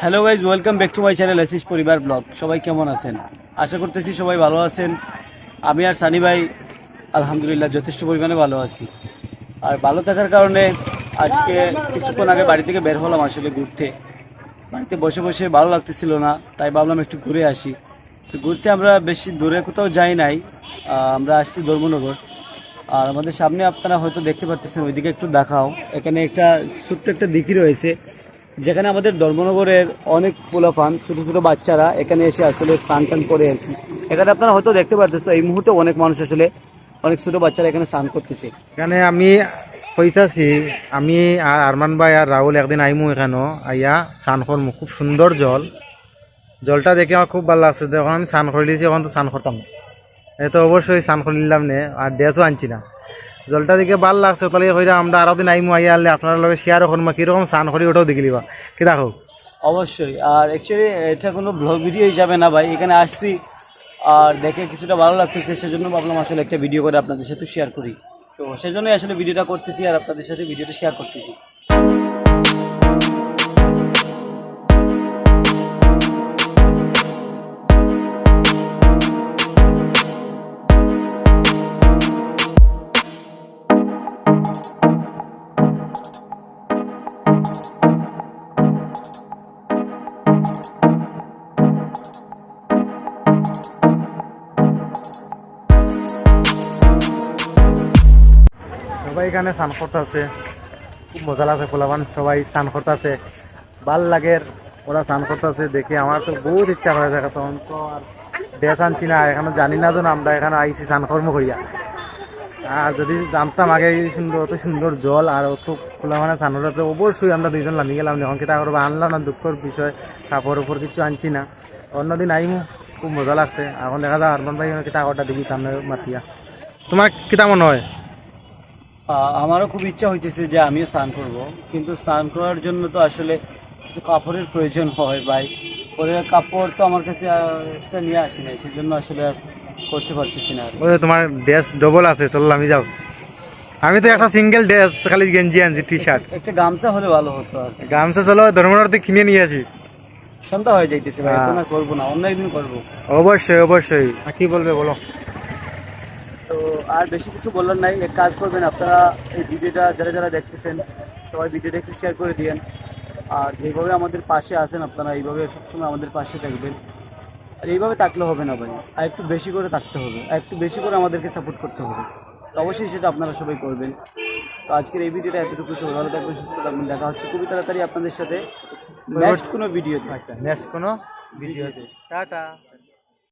Hello guys welcome back to my channel axis পরিবার blog সবাই কেমন আছেন? আশা করতেছি সবাই ভালো আছেন। আমি আর সানি ভাই, আলহামদুলিল্লাহ, যথেষ্ট পরিমাণে ভালো আছি। আর ভালো থাকার কারণে আজকে কিছুক্ষণ আগে বাড়ি থেকে বের হলাম আসলে ঘুরতে। বাড়িতে বসে বসে ভালো লাগতেছিল না, তাই ভাবলাম একটু ঘুরে আসি। তো ঘুরতে আমরা বেশি দূরে কোথাও যাই নাই। আমরা আসছি ধর্মনগর। আর আমাদের সামনে আপনারা হয়তো দেখতে পাচ্ছেন ওইদিকে একটু দেখাও। এখানে একটা ছোট্ট একটা দিকি রয়েছে। যেখানে আমাদের ধর্মনগরের অনেক পোলাফান ছোট ছোট বাচ্চারা এখানে এসে আসলে স্নান টান করে এখানে আপনারা হয়তো দেখতে পাচ্ছেন এই মুহূর্তে অনেক মানুষ আসলে অনেক ছোট বাচ্চারা এখানে স্নান করতেছে। এখানে আমি কইতাছি, আমি আর আরমান ভাই আর রাহুল একদিন আইমু এখানে, আইয়া স্নান করমু, খুব সুন্দর জল। জলটা দেখে আমার খুব ভালো লাগছে, যখন আমি স্নান করে দিয়েছি এখন তো স্নান করতাম না। এই তো অবশ্যই স্নান করে নিলাম নে, আর ড্রেসও আনছি না। জলটা দিকে ভালো লাগছে, তাহলে হইরা আমরা আরও দিন আইমু, আইয়া আনলে আপনার লগে শেয়ারও করব কীরকম স্নান করি ওটাও দেখে লিবা কি দেখো? অবশ্যই। আর অ্যাকচুয়ালি এটা কোনো ব্লগ ভিডিও হিসাবে না ভাই, এখানে আসছি। আর দেখে কিছুটা ভালো লাগতেছে সেজন্য ভাবলাম আসলে একটা ভিডিও করে আপনাদের সাথে শেয়ার করি। তো সেজন্যই আসলে ভিডিওটা করতেছি আর আপনাদের সাথে ভিডিওটা শেয়ার করতেছি। সবাই এখানে স্নান করতে আছে। খুব মজা লাগছে পোলাবান সবাই স্নান করতে আছে। ভালো লাগে ওরা স্নান করতে আছে, দেখে আমার তো বহুত ইচ্ছা হয়ে থাকে তখন তো আর ড্রেস আনছি না, এখানে জানি না তো আমরা এখানে আইসি স্নান কর্ম করিয়া। আর যদি জানতাম আগে সুন্দর, অত সুন্দর জল আর অত খোলা মানে স্নান হলে তো অবশ্যই আমরা দুইজন নামি গেলাম এখন কিতা করব আনলাম না, দুঃখের বিষয়, কাপড় উপর কিছু আনছি না। অন্যদিন আইমু, খুব মজা লাগছে। এখন দেখা যায় আরমান ভাই কিতা করটা দেখি তার মাতিয়া। তোমার কিতা মনে হয়? আমারও খুব ইচ্ছা হইতেছে যে আমিও স্নান করব। কিন্তু স্নান করার জন্য তো আসলে কিছু কাপড়ের প্রয়োজন হয় ভাই। পরে কাপড় তো আমার কাছে একটা নিয়ে আসি নাই সেজন্য আসলে আর করতে পারতেছি না। ওই তোমার ড্রেস ডবল আছে চলো আমি যাও। আমি তো একটা সিঙ্গেল ড্রেস খালি গেঞ্জি আনছি টি শার্ট একটা গামছা হলে ভালো হতো আর গামছা চলো ধর্মনার থেকে কিনে নিয়ে আসি। সন্ধ্যা হয়ে যাইতেছে ভাই হ্যাঁ। এখন আর করব না অন্য একদিন করব। অবশ্যই অবশ্যই। আর কি বলবে বলো? আর বেশি কিছু বলার নাই এক কাজ করবেন আপনারা এই ভিডিওটা যারা যারা দেখতেছেন সবাই ভিডিওটা একটু শেয়ার করে দিয়েন। আর যেভাবে আমাদের পাশে আছেন আপনারা এইভাবে সবসময় আমাদের পাশে থাকবেন। আর এইভাবে থাকলে হবে না ভাই আর একটু বেশি করে থাকতে হবে আর একটু বেশি করে আমাদেরকে সাপোর্ট করতে হবে। তো অবশ্যই সেটা আপনারা সবাই করবেন। তো আজকের এই ভিডিওটা এতটুকু সবাই ভালো থাকবেন সুস্থ থাকবেন দেখা হচ্ছে খুবই তাড়াতাড়ি আপনাদের সাথে। নেক্সট কোনো ভিডিওতে আচ্ছা নেক্সট কোনো ভিডিওতে টাটা